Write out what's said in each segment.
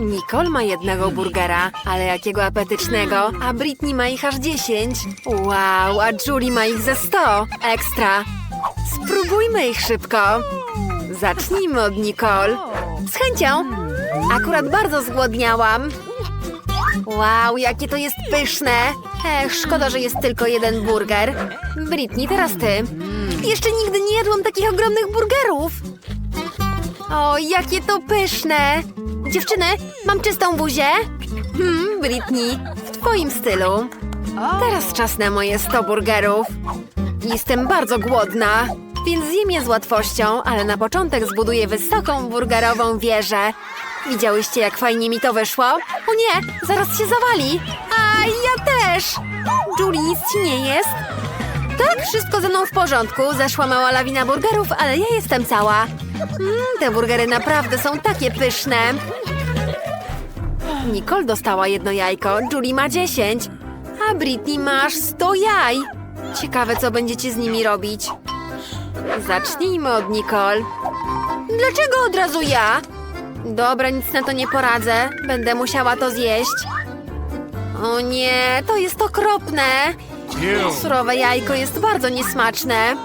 Nicole ma jednego burgera, ale jakiego apetycznego, a Britney ma ich aż 10. Wow, a Julie ma ich ze 100. Ekstra. Spróbujmy ich szybko. Zacznijmy od Nicole. Z chęcią. Akurat bardzo zgłodniałam. Wow, jakie to jest pyszne! Ech, szkoda, że jest tylko jeden burger. Britney, teraz ty. Jeszcze nigdy nie jadłam takich ogromnych burgerów. O, jakie to pyszne! Dziewczyny, mam czystą buzię? Hmm, Britney, w twoim stylu. Teraz czas na moje 100 burgerów. Jestem bardzo głodna, więc zjem je z łatwością, ale na początek zbuduję wysoką burgerową wieżę. Widziałyście, jak fajnie mi to wyszło? O nie, zaraz się zawali. A ja też! Julie, nic ci nie jest? Tak, wszystko ze mną w porządku. Zeszła mała lawina burgerów, ale ja jestem cała. Mmm, te burgery naprawdę są takie pyszne. Nicole dostała jedno jajko, Julie ma 10, a Britney masz 100 jaj. Ciekawe, co będziecie z nimi robić. Zacznijmy od Nicole. Dlaczego od razu ja? Dobra, nic na to nie poradzę. Będę musiała to zjeść. O nie, to jest okropne. Surowe jajko jest bardzo niesmaczne.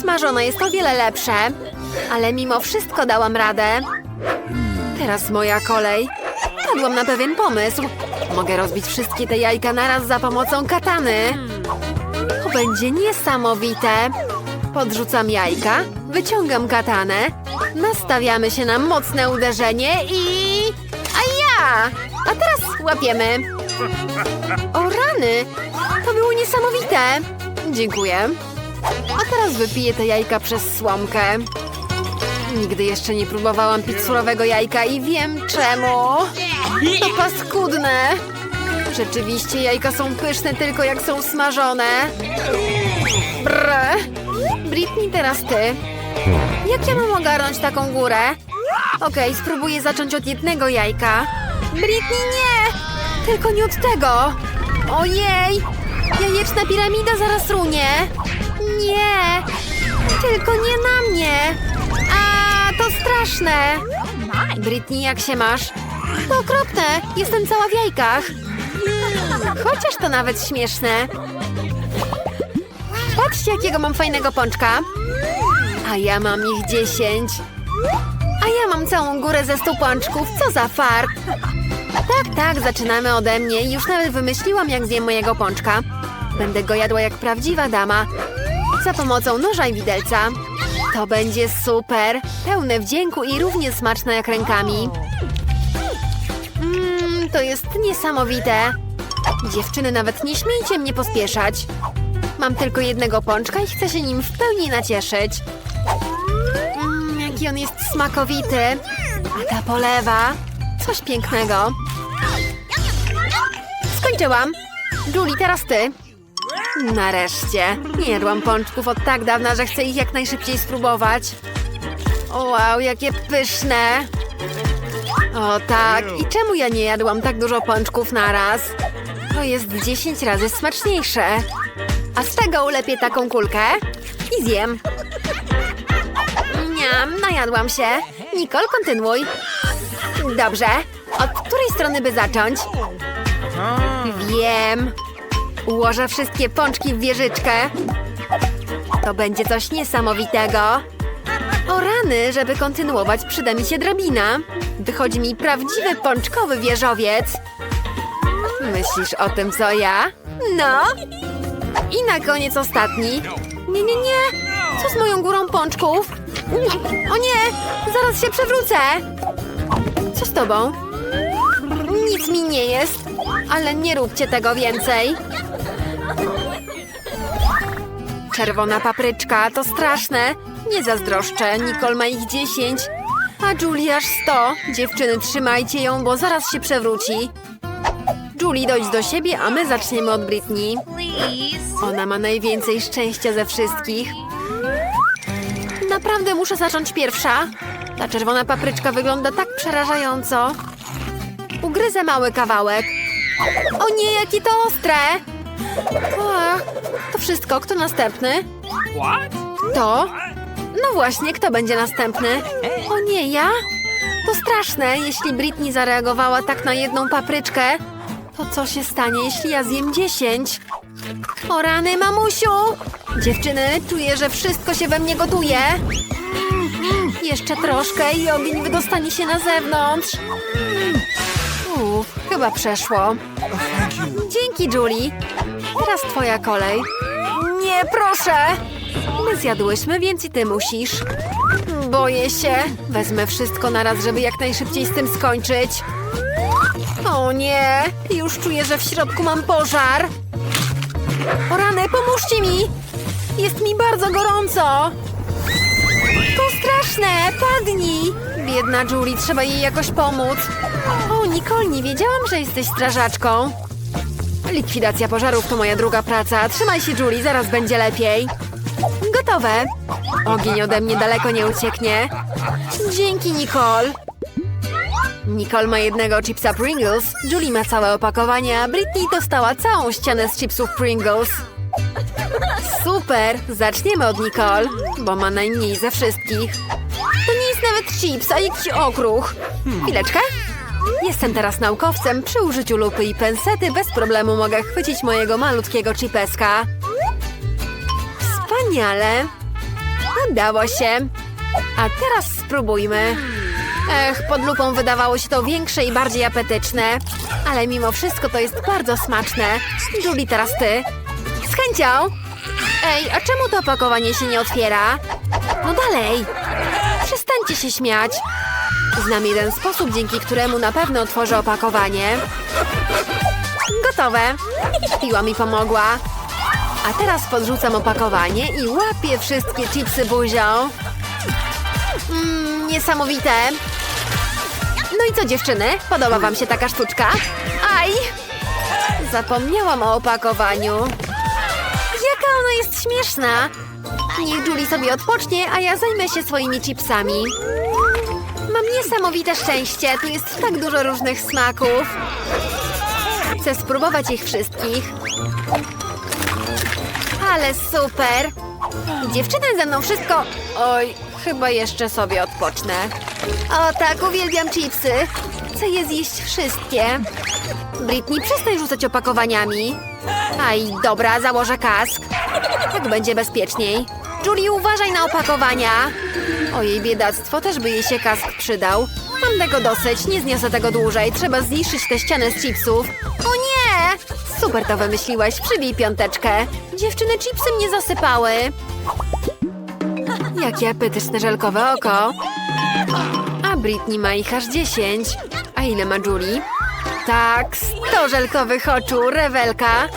Smażone jest o wiele lepsze. Ale mimo wszystko dałam radę. Teraz moja kolej. Padłam na pewien pomysł. Mogę rozbić wszystkie te jajka naraz za pomocą katany. To będzie niesamowite. Podrzucam jajka, wyciągam katanę, nastawiamy się na mocne uderzenie i... A ja! A teraz łapiemy. O rany! To było niesamowite. Dziękuję. A teraz wypiję te jajka przez słomkę. Nigdy jeszcze nie próbowałam pić surowego jajka i wiem czemu. To paskudne. Rzeczywiście jajka są pyszne tylko jak są smażone. Brr. Britney, teraz ty. Jak ja mam ogarnąć taką górę? Okej, spróbuję zacząć od jednego jajka. Britney, nie! Tylko nie od tego! Ojej! Jajeczna piramida zaraz runie! Nie! Tylko nie na mnie! A, to straszne! Britney, jak się masz? To okropne! Jestem cała w jajkach! Chociaż to nawet śmieszne. Patrzcie, jakiego mam fajnego pączka. A ja mam ich dziesięć. A ja mam całą górę ze stu pączków. Co za fart. Tak, tak, zaczynamy ode mnie. Już nawet wymyśliłam, jak zjem mojego pączka. Będę go jadła jak prawdziwa dama. Za pomocą noża i widelca. To będzie super. Pełne wdzięku i równie smaczne jak rękami. Mmm, to jest niesamowite. Dziewczyny, nawet nie śmiejcie mnie pospieszać. Mam tylko jednego pączka i chcę się nim w pełni nacieszyć. Mmm, jaki on jest smakowity. A ta polewa. Coś pięknego. Skończyłam. Julie, teraz ty. Nareszcie. Nie jadłam pączków od tak dawna, że chcę ich jak najszybciej spróbować. Wow, jakie pyszne. O tak, i czemu ja nie jadłam tak dużo pączków naraz? To jest 10 razy smaczniejsze. A z tego ulepię taką kulkę i zjem. Niam, najadłam się. Nicole, kontynuuj. Dobrze. Od której strony by zacząć? Wiem. Ułożę wszystkie pączki w wieżyczkę. To będzie coś niesamowitego. O rany, żeby kontynuować, przyda mi się drabina. Wychodzi mi prawdziwy pączkowy wieżowiec. Myślisz o tym, co ja? No. I na koniec ostatni. Nie, nie, nie. Co z moją górą pączków? O nie, zaraz się przewrócę. Co z tobą? Nie jest, ale nie róbcie tego więcej. Czerwona papryczka, to straszne. Nie zazdroszczę, Nicole ma ich 10, a Julie aż 100. Dziewczyny, trzymajcie ją, bo zaraz się przewróci. Julie, dojdź do siebie, a my zaczniemy od Britney. Ona ma najwięcej szczęścia ze wszystkich. Naprawdę muszę zacząć pierwsza. Ta czerwona papryczka wygląda tak przerażająco. Ugryzę mały kawałek. O nie, jakie to ostre! To wszystko, kto następny? Kto? No właśnie, kto będzie następny? O nie, ja? To straszne, jeśli Britney zareagowała tak na jedną papryczkę. To co się stanie, jeśli ja zjem dziesięć? O rany, mamusiu! Dziewczyny, czuję, że wszystko się we mnie gotuje. Jeszcze troszkę i ogień wydostanie się na zewnątrz. Uff, chyba przeszło. Dzięki, Julie. Teraz twoja kolej. Nie, proszę! My zjadłyśmy, więc i ty musisz. Boję się. Wezmę wszystko naraz, żeby jak najszybciej z tym skończyć. O nie! Już czuję, że w środku mam pożar. O rany, pomóżcie mi! Jest mi bardzo gorąco! To straszne! Padnij! Biedna Julie, trzeba jej jakoś pomóc. O, Nicole, nie wiedziałam, że jesteś strażaczką. Likwidacja pożarów to moja druga praca. Trzymaj się, Julie, zaraz będzie lepiej. Gotowe. Ogień ode mnie daleko nie ucieknie. Dzięki, Nicole. Nicole ma jednego chipsa Pringles, Julie ma całe opakowanie, a Britney dostała całą ścianę z chipsów Pringles. Super! Zaczniemy od Nicole, bo ma najmniej ze wszystkich. To nie jest nawet chips, a jakiś okruch. Chwileczkę. Jestem teraz naukowcem. Przy użyciu lupy i pensety bez problemu mogę chwycić mojego malutkiego chipeska. Wspaniale! Udało się. A teraz spróbujmy. Ech, pod lupą wydawało się to większe i bardziej apetyczne. Ale mimo wszystko to jest bardzo smaczne. Julie, teraz ty. Z chęcią. Ej, a czemu to opakowanie się nie otwiera? No dalej. Przestańcie się śmiać. Znam jeden sposób, dzięki któremu na pewno otworzę opakowanie. Gotowe. Piła mi pomogła. A teraz podrzucam opakowanie i łapię wszystkie chipsy buzią. Mmm, niesamowite. No i co dziewczyny? Podoba wam się taka sztuczka? Aj! Zapomniałam o opakowaniu. Jaka ona jest śmieszna! Niech Julie sobie odpocznie, a ja zajmę się swoimi chipsami. Niesamowite szczęście, tu jest tak dużo różnych smaków. Chcę spróbować ich wszystkich. Ale super! Dziewczyny ze mną wszystko... Oj, chyba jeszcze sobie odpocznę. O tak, uwielbiam chipsy. Chcę je zjeść wszystkie. Britney, przestań rzucać opakowaniami. Aj, dobra, założę kask. Tak będzie bezpieczniej. Julie, uważaj na opakowania. Ojej, biedactwo, też by jej się kask przydał. Mam tego dosyć, nie zniosę tego dłużej. Trzeba zniszczyć tę ścianę z chipsów. O nie! Super to wymyśliłaś, przybij piąteczkę. Dziewczyny chipsy mnie zasypały. Jakie apetyczne żelkowe oko. A Britney ma ich aż 10. A ile ma Julie? Tak, 100 żelkowych oczu, rewelka.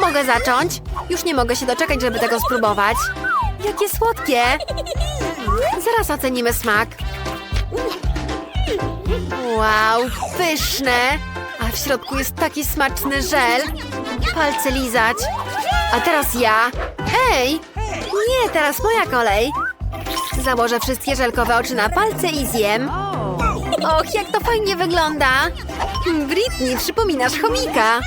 Mogę zacząć? Już nie mogę się doczekać, żeby tego spróbować. Jakie słodkie! Zaraz ocenimy smak. Wow, pyszne! A w środku jest taki smaczny żel. Palce lizać. A teraz ja. Ej! Nie, teraz moja kolej. Założę wszystkie żelkowe oczy na palce i zjem. Och, jak to fajnie wygląda! Britney, przypominasz chomika!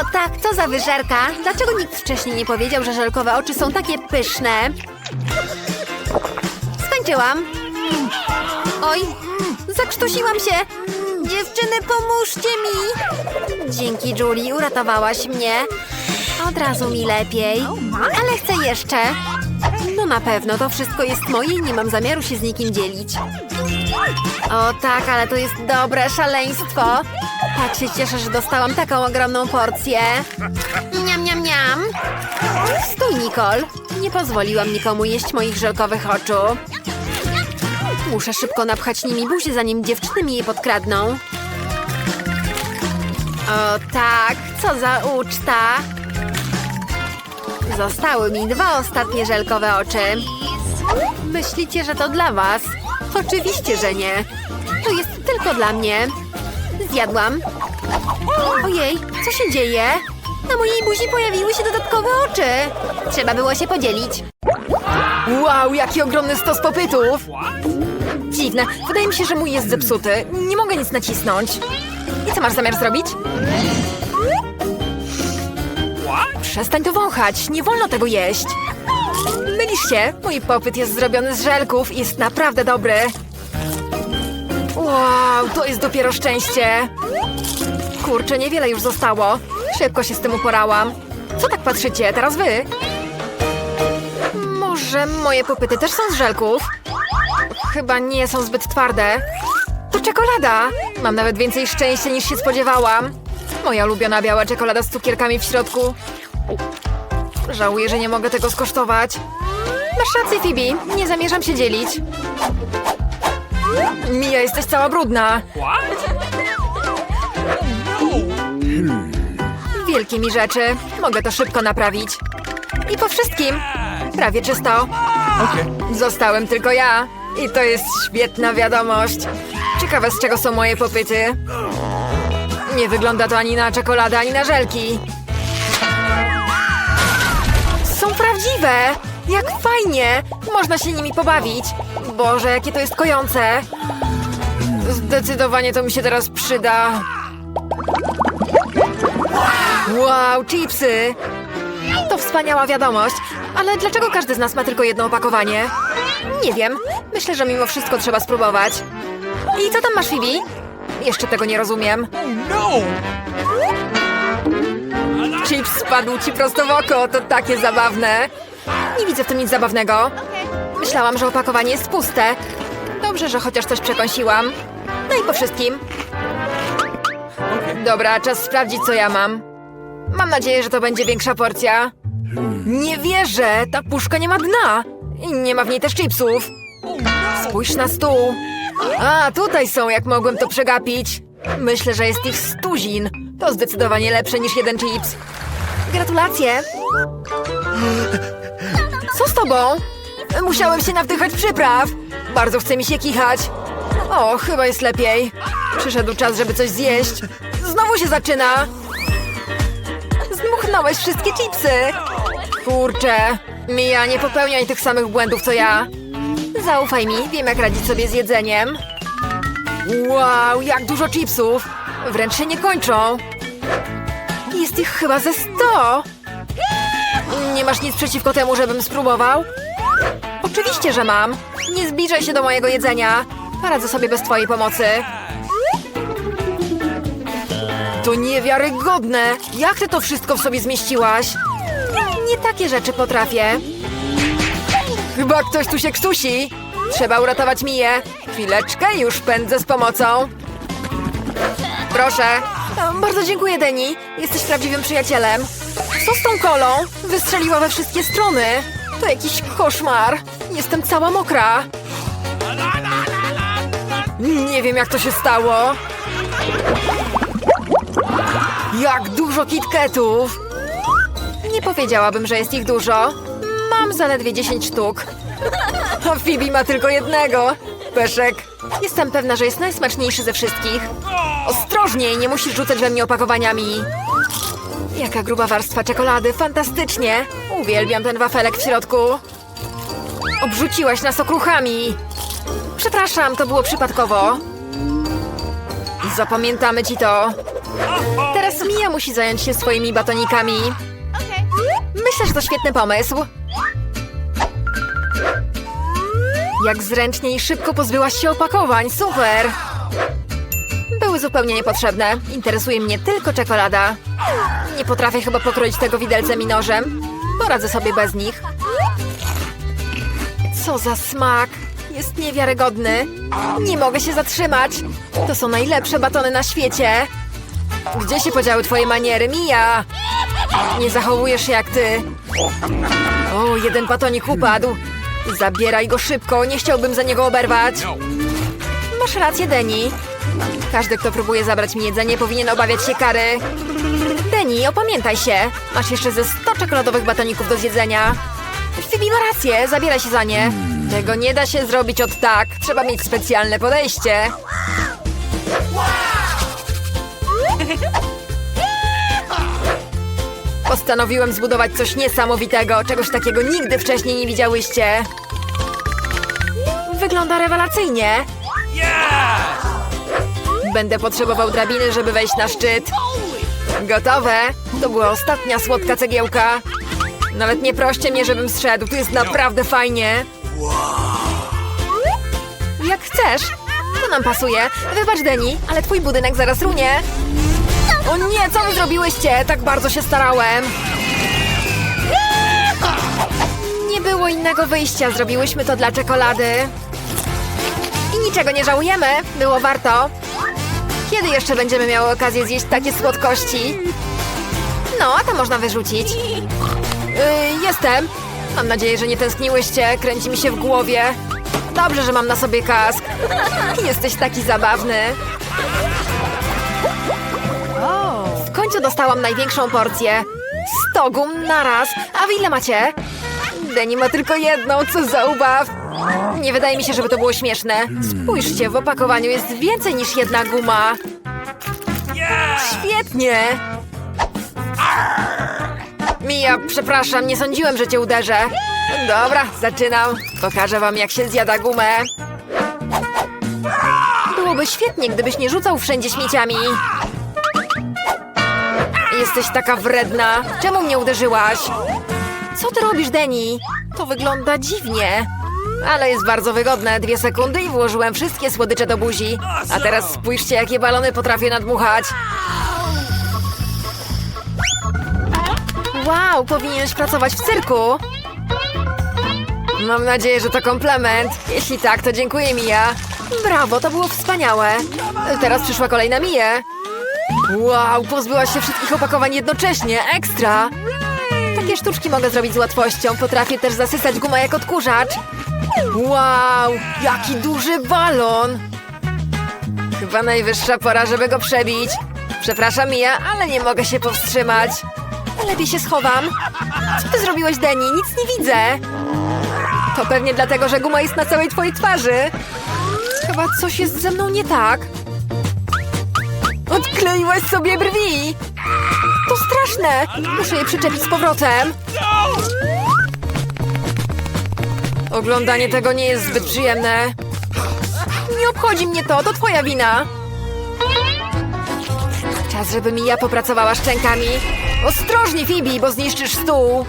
O tak, co za wyżerka! Dlaczego nikt wcześniej nie powiedział, że żelkowe oczy są takie pyszne? Skończyłam. Oj, zakrztusiłam się! Dziewczyny, pomóżcie mi! Dzięki, Julie, uratowałaś mnie. Od razu mi lepiej. Ale chcę jeszcze. No na pewno, to wszystko jest moje i nie mam zamiaru się z nikim dzielić. O tak, ale to jest dobre szaleństwo. Tak się cieszę, że dostałam taką ogromną porcję. Niam, niam, niam. Stój, Nicole. Nie pozwoliłam nikomu jeść moich żelkowych oczu. Muszę szybko napchać nimi buzię, zanim dziewczyny mi je podkradną. O tak, co za uczta. Zostały mi dwa ostatnie żelkowe oczy. Myślicie, że to dla was? Oczywiście, że nie. To jest tylko dla mnie. Zjadłam. Ojej, co się dzieje? Na mojej buzi pojawiły się dodatkowe oczy. Trzeba było się podzielić. Wow, jaki ogromny stos popytów! Dziwne, wydaje mi się, że mój jest zepsuty. Nie mogę nic nacisnąć. I co masz zamiar zrobić? Przestań to wąchać, nie wolno tego jeść. Mylisz się, mój popyt jest zrobiony z żelków i jest naprawdę dobry. Wow, to jest dopiero szczęście. Kurczę, niewiele już zostało. Szybko się z tym uporałam. Co tak patrzycie? Teraz wy? Może moje popyty też są z żelków? Chyba nie są zbyt twarde. To czekolada! Mam nawet więcej szczęścia niż się spodziewałam. Moja ulubiona biała czekolada z cukierkami w środku. Żałuję, że nie mogę tego skosztować. Masz rację, Phoebe. Nie zamierzam się dzielić. Mija, jesteś cała brudna. Wielkie mi rzeczy. Mogę to szybko naprawić. I po wszystkim. Prawie czysto. Zostałem tylko ja. I to jest świetna wiadomość. Ciekawe, z czego są moje popyty. Nie wygląda to ani na czekoladę, ani na żelki. Są prawdziwe! Jak fajnie! Można się nimi pobawić. Boże, jakie to jest kojące. Zdecydowanie to mi się teraz przyda. Wow, chipsy! To wspaniała wiadomość, ale dlaczego każdy z nas ma tylko jedno opakowanie? Nie wiem. Myślę, że mimo wszystko trzeba spróbować. I co tam masz, Phoebe? Jeszcze tego nie rozumiem. Chips spadł ci prosto w oko, to takie zabawne. Nie widzę w tym nic zabawnego. Myślałam, że opakowanie jest puste. Dobrze, że chociaż coś przekąsiłam. No i po wszystkim. Dobra, czas sprawdzić, co ja mam. Mam nadzieję, że to będzie większa porcja. Nie wierzę! Ta puszka nie ma dna! I nie ma w niej też chipsów. Spójrz na stół. A, tutaj są, jak mogłem to przegapić. Myślę, że jest ich stuzin. To zdecydowanie lepsze niż jeden chips. Gratulacje! Co z tobą? Musiałem się nawdychać przypraw. Bardzo chce mi się kichać. O, chyba jest lepiej. Przyszedł czas, żeby coś zjeść. Znowu się zaczyna. Zdmuchnąłeś wszystkie chipsy. Kurczę. Mija, nie popełniaj tych samych błędów, co ja. Zaufaj mi, wiem jak radzić sobie z jedzeniem. Wow, jak dużo chipsów! Wręcz się nie kończą. Jest ich chyba ze sto. Nie masz nic przeciwko temu, żebym spróbował? Oczywiście, że mam. Nie zbliżaj się do mojego jedzenia. Poradzę sobie bez twojej pomocy. To niewiarygodne! Jak ty to wszystko w sobie zmieściłaś? Nie takie rzeczy potrafię. Chyba ktoś tu się ksusi. Trzeba uratować Miję. Chwileczkę, już pędzę z pomocą. Proszę. Bardzo dziękuję, Deni. Jesteś prawdziwym przyjacielem. Co z tą kolą? Wystrzeliła we wszystkie strony. To jakiś koszmar. Jestem cała mokra. Nie wiem, jak to się stało. Jak dużo kitketów. Nie powiedziałabym, że jest ich dużo. Mam zaledwie 10 sztuk. A Phoebe ma tylko jednego. Peszek. Jestem pewna, że jest najsmaczniejszy ze wszystkich. Ostrożniej, nie musisz rzucać we mnie opakowaniami. Jaka gruba warstwa czekolady, fantastycznie. Uwielbiam ten wafelek w środku. Obrzuciłaś nas okruchami. Przepraszam, to było przypadkowo. Zapamiętamy ci to. Mia musi zająć się swoimi batonikami. Myślę, że to świetny pomysł. Jak zręcznie i szybko pozbyłaś się opakowań, super! Były zupełnie niepotrzebne. Interesuje mnie tylko czekolada. Nie potrafię chyba pokroić tego widelcem i nożem. Poradzę sobie bez nich. Co za smak! Jest niewiarygodny. Nie mogę się zatrzymać. To są najlepsze batony na świecie. Gdzie się podziały twoje maniery, Mija? Nie zachowujesz się jak ty. O, jeden batonik upadł. Zabieraj go szybko, nie chciałbym za niego oberwać. Masz rację, Deni. Każdy, kto próbuje zabrać mi jedzenie, powinien obawiać się kary. Deni, opamiętaj się. Masz jeszcze ze 100 czekoladowych batoników do zjedzenia. Phoebe ma rację, zabieraj się za nie. Tego nie da się zrobić od tak. Trzeba mieć specjalne podejście. Postanowiłem zbudować coś niesamowitego, czegoś takiego nigdy wcześniej nie widziałyście. Wygląda rewelacyjnie. Będę potrzebował drabiny, żeby wejść na szczyt. Gotowe? To była ostatnia słodka cegiełka. Nawet nie proście mnie, żebym zszedł. Tu jest naprawdę fajnie. Jak chcesz. To nam pasuje. Wybacz, Deni, ale twój budynek zaraz runie. O nie, co wy zrobiłyście? Tak bardzo się starałem. Nie było innego wyjścia. Zrobiłyśmy to dla czekolady. I niczego nie żałujemy. Było warto. Kiedy jeszcze będziemy miały okazję zjeść takie słodkości? No, a to można wyrzucić. Yy, jestem. Mam nadzieję, że nie tęskniłyście. Kręci mi się w głowie. Dobrze, że mam na sobie kask. Jesteś taki zabawny. Końcu dostałam największą porcję. 100 gum naraz. A wy ile macie? Deni ma tylko jedną, co za ubaw. Nie wydaje mi się, żeby to było śmieszne. Spójrzcie, w opakowaniu jest więcej niż jedna guma. Świetnie! Mija, przepraszam, nie sądziłem, że cię uderzę. Dobra, zaczynam. Pokażę wam, jak się zjada gumę. Byłoby świetnie, gdybyś nie rzucał wszędzie śmieciami. Jesteś taka wredna. Czemu mnie uderzyłaś? Co ty robisz, Deni? To wygląda dziwnie. Ale jest bardzo wygodne. Dwie sekundy i włożyłem wszystkie słodycze do buzi. A teraz spójrzcie, jakie balony potrafię nadmuchać. Wow, powinieneś pracować w cyrku. Mam nadzieję, że to komplement. Jeśli tak, to dziękuję, Mija. Brawo, to było wspaniałe. Teraz przyszła kolej na Miję. Wow, pozbyłaś się wszystkich opakowań jednocześnie. Ekstra! Takie sztuczki mogę zrobić z łatwością. Potrafię też zasysać gumę jak odkurzacz. Wow, jaki duży balon! Chyba najwyższa pora, żeby go przebić. Przepraszam, Mija, ale nie mogę się powstrzymać. Lepiej się schowam. Co ty zrobiłeś, Deni? Nic nie widzę. To pewnie dlatego, że guma jest na całej twojej twarzy. Chyba coś jest ze mną nie tak. Odkleiłaś sobie brwi! To straszne! Muszę je przyczepić z powrotem. Oglądanie tego nie jest zbyt przyjemne. Nie obchodzi mnie to, to twoja wina. Czas, żeby Mija popracowała szczękami. Ostrożnie, Phoebe, bo zniszczysz stół.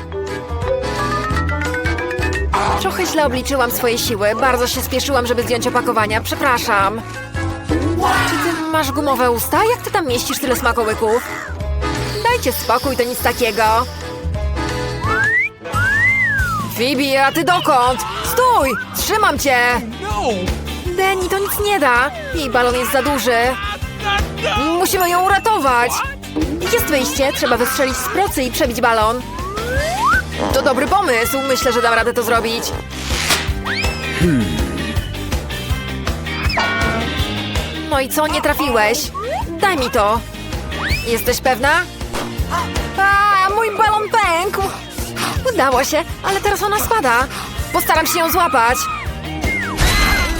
Trochę źle obliczyłam swoje siły. Bardzo się spieszyłam, żeby zdjąć opakowania. Przepraszam. Czy ty masz gumowe usta? Jak ty tam mieścisz tyle smakołyków? Dajcie spokój, to nic takiego. Phoebe, a ty dokąd? Stój! Trzymam cię! Deni, to nic nie da. Jej balon jest za duży. Musimy ją uratować. Jest wyjście, trzeba wystrzelić z procy i przebić balon. To dobry pomysł, myślę, że dam radę to zrobić. No i co, nie trafiłeś? Daj mi to. Jesteś pewna? A, mój balon pękł! Udało się, ale teraz ona spada. Postaram się ją złapać.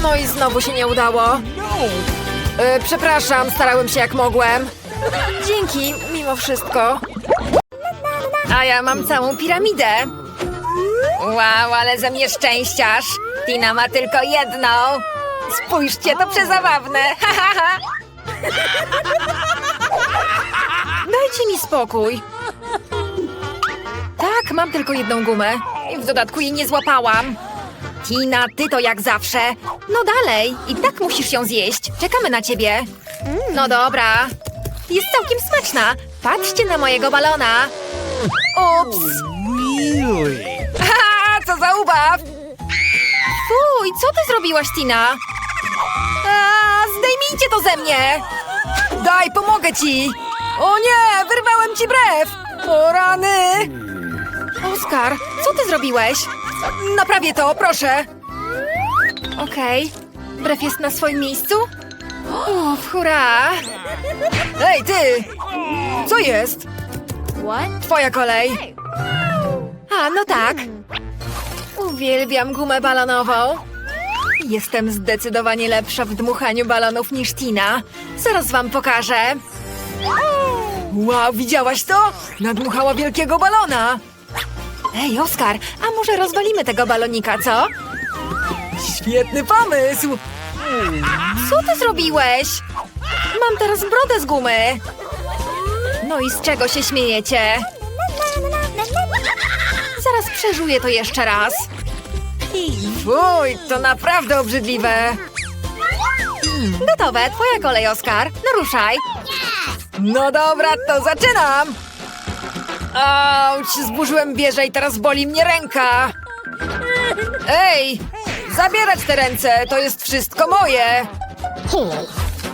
No i znowu się nie udało. E, przepraszam, starałem się jak mogłem. Dzięki, mimo wszystko. A ja mam całą piramidę. Wow, ale ze mnie szczęściarz. Tina ma tylko jedną. Spójrzcie, to przezabawne. Ha, ha, ha. Dajcie mi spokój. Tak, mam tylko jedną gumę. W dodatku jej nie złapałam. Tina, ty to jak zawsze. No dalej, i tak musisz ją zjeść. Czekamy na ciebie. No dobra. Jest całkiem smaczna. Patrzcie na mojego balona. Ups. Haha, co za ubaw. Fuj, co ty zrobiłaś, Tina? Zdejmijcie to ze mnie. Daj, pomogę ci. O nie, wyrwałem ci brew. O rany. Oskar, co ty zrobiłeś? Naprawię to, proszę. Okej. Brew jest na swoim miejscu? Uff, hurra! Ej, ty! Co jest? Twoja kolej. A, no tak. Uwielbiam gumę balonową. Jestem zdecydowanie lepsza w dmuchaniu balonów niż Tina. Zaraz wam pokażę. Wow, widziałaś to? Nadmuchała wielkiego balona. Ej, Oskar, a może rozwalimy tego balonika, co? Świetny pomysł! Co ty zrobiłeś? Mam teraz brodę z gumy. No i z czego się śmiejecie? Zaraz przeżuję to jeszcze raz. Fuj, to naprawdę obrzydliwe. Gotowe, twoja kolej, Oskar. No ruszaj. No dobra, to zaczynam! Auć, zburzyłem wieżę i teraz boli mnie ręka! Ej, zabierać te ręce, to jest wszystko moje!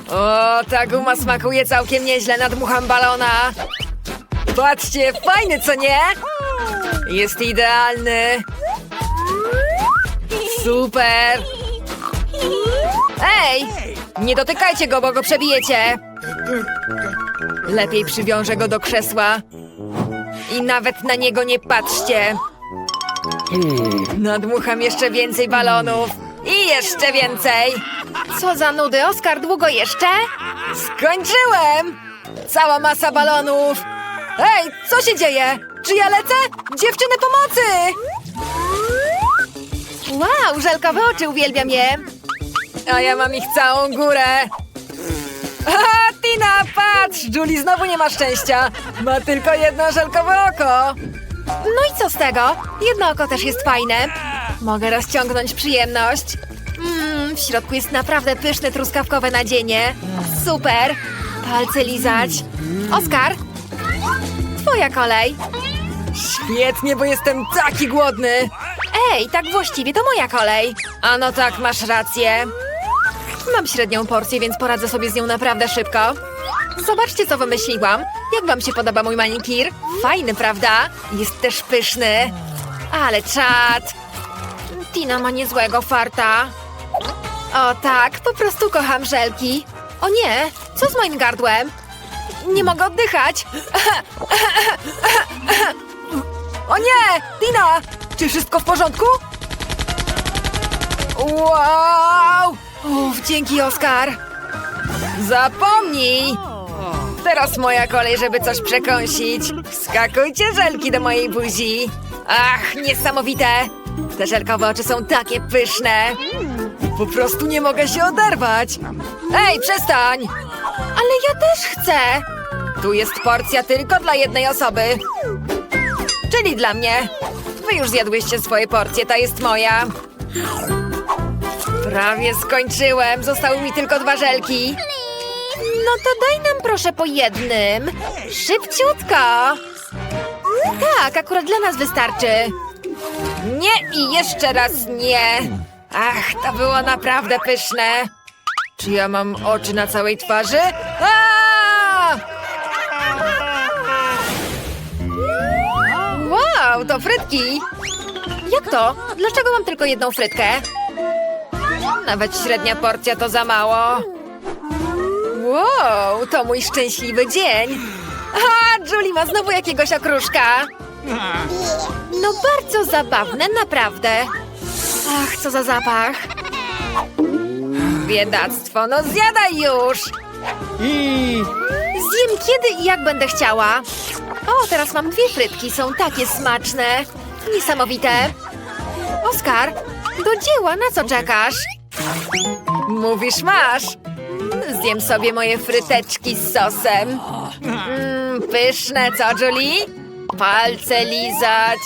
O, ta guma smakuje całkiem nieźle, nadmucham balona. Patrzcie, fajny, co nie? Jest idealny. Super! Ej, nie dotykajcie go, bo go przebijecie. Lepiej przywiążę go do krzesła. I nawet na niego nie patrzcie. Nadmucham jeszcze więcej balonów. I jeszcze więcej. Co za nudy, Oskar, długo jeszcze? Skończyłem! Cała masa balonów. Ej, co się dzieje? Czy ja lecę? Dziewczyny pomocy! Wow, żelkowe oczy, uwielbiam je. A ja mam ich całą górę. Aha, Tina, patrz! Julie znowu nie ma szczęścia. Ma tylko jedno żelkowe oko. No i co z tego? Jedno oko też jest fajne. Mogę rozciągnąć przyjemność. Mmm, w środku jest naprawdę pyszne truskawkowe nadzienie. Super. Palce lizać. Oskar, twoja kolej. Świetnie, bo jestem taki głodny. Ej, tak właściwie to moja kolej. A no tak, masz rację. Mam średnią porcję, więc poradzę sobie z nią naprawdę szybko. Zobaczcie, co wymyśliłam. Jak wam się podoba mój manikir? Fajny, prawda? Jest też pyszny. Ale czad. Tina ma niezłego farta. O tak, po prostu kocham żelki. O nie, co z moim gardłem? Nie mogę oddychać. O nie! Tina! Czy wszystko w porządku? Wow! Uff, dzięki, Oskar. Zapomnij! Teraz moja kolej, żeby coś przekąsić. Skakujcie żelki do mojej buzi. Ach, niesamowite! Te żelkowe oczy są takie pyszne. Po prostu nie mogę się oderwać. Ej, przestań! Ale ja też chcę. Tu jest porcja tylko dla jednej osoby. Czyli dla mnie. Wy już zjadłyście swoje porcje, ta jest moja. Prawie skończyłem. Zostały mi tylko dwa żelki. No to daj nam proszę po jednym. Szybciutko. Tak, akurat dla nas wystarczy. Nie i jeszcze raz nie. Ach, to było naprawdę pyszne. Czy ja mam oczy na całej twarzy? A! Wow, to frytki. Jak to? Dlaczego mam tylko jedną frytkę? Nawet średnia porcja to za mało. Wow, to mój szczęśliwy dzień. A, Julie ma znowu jakiegoś okruszka. No bardzo zabawne, naprawdę. Ach, co za zapach. Biedactwo, no zjadaj już. Zjem kiedy i jak będę chciała. O, teraz mam dwie frytki, są takie smaczne. Niesamowite. Oskar, do dzieła, na co czekasz? Mówisz masz. Zjem sobie moje fryteczki z sosem. Mmm, pyszne, co Julie? Palce lizać.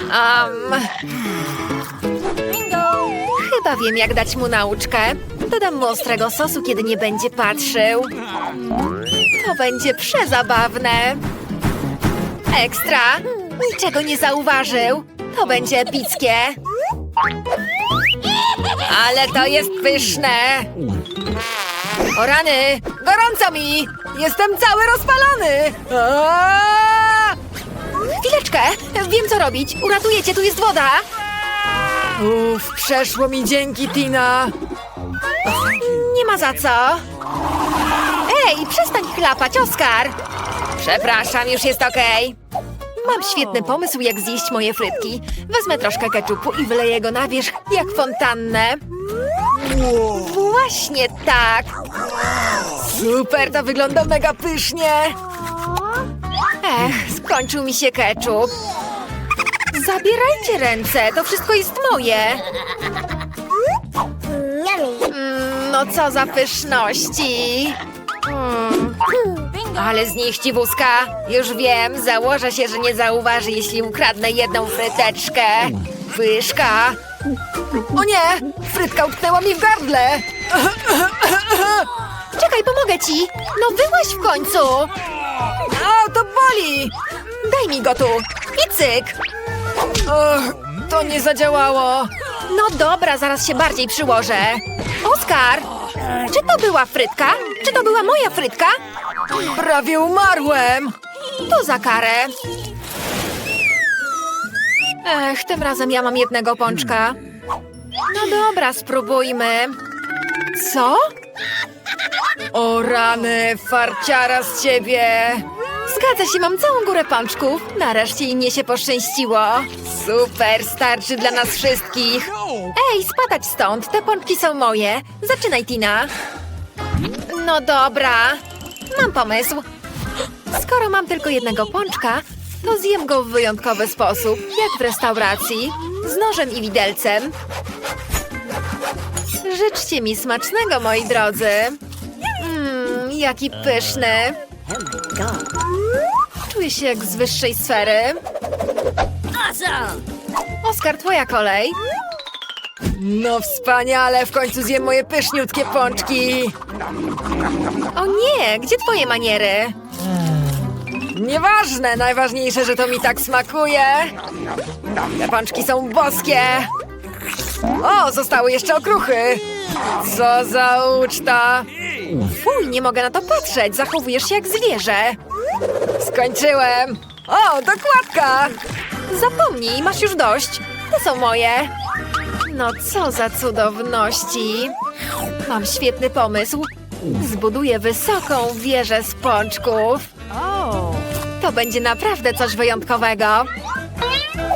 Um, Chyba wiem, jak dać mu nauczkę. Dodam mu ostrego sosu, kiedy nie będzie patrzył. To będzie przezabawne. Ekstra! Niczego nie zauważył. To będzie epickie. ale to jest pyszne. O rany, gorąco mi. Jestem cały rozpalony. Chwileczkę, wiem co robić. Uratuję cię, tu jest woda. Uff, przeszło mi dzięki, Tina. Nie ma za co. Ej, przestań chlapać, Oskar. Przepraszam, już jest okej. Mam świetny pomysł, jak zjeść moje frytki. Wezmę troszkę keczupu i wyleję go na wierzch, jak fontannę. Właśnie tak. Super, to wygląda mega pysznie. Ech, skończył mi się keczup. Zabierajcie ręce, to wszystko jest moje. Mm, no co za pyszności. Mm. Ale z niej chciwuska. Już wiem, założę się, że nie zauważy, jeśli ukradnę jedną fryteczkę. Pyszka. O nie! Frytka utknęła mi w gardle! Czekaj, pomogę ci! No wyłaź w końcu! A, to boli! Daj mi go tu! I cyk! Och, to nie zadziałało! No dobra, zaraz się bardziej przyłożę. Oskar! Czy to była frytka? Czy to była moja frytka? Prawie umarłem! To za karę. Ech, tym razem ja mam jednego pączka. No dobra, spróbujmy. Co? O rany, farciara z ciebie! Zgadza się, mam całą górę pączków. Nareszcie i mnie się poszczęściło. Super, starczy dla nas wszystkich! Ej, spadać stąd, te pączki są moje. Zaczynaj, Tina. No dobra, mam pomysł. Skoro mam tylko jednego pączka, to zjem go w wyjątkowy sposób, jak w restauracji, z nożem i widelcem. Życzcie mi smacznego, moi drodzy. Mmm, jaki pyszny. Czuję się jak z wyższej sfery. Oskar, twoja kolej. No wspaniale, w końcu zjem moje pyszniutkie pączki! O nie, gdzie twoje maniery? Nieważne, najważniejsze, że to mi tak smakuje! Te pączki są boskie! O, zostały jeszcze okruchy! Co za uczta! Fuj, nie mogę na to patrzeć, zachowujesz się jak zwierzę. Skończyłem! O, dokładka! Zapomnij, masz już dość. To są moje. No co za cudowności. Mam świetny pomysł. Zbuduję wysoką wieżę z pączków. To będzie naprawdę coś wyjątkowego.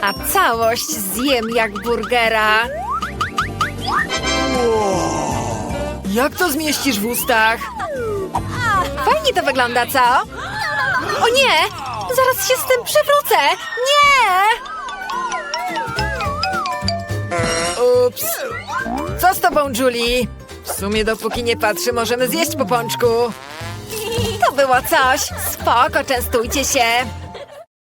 A całość zjem jak burgera. Jak to zmieścisz w ustach? Fajnie to wygląda, co? O nie! Zaraz się z tym przewrócę! Nie! Ups! Co z tobą, Julie? W sumie dopóki nie patrzy, możemy zjeść po pączku. To było coś. Spoko, częstujcie się.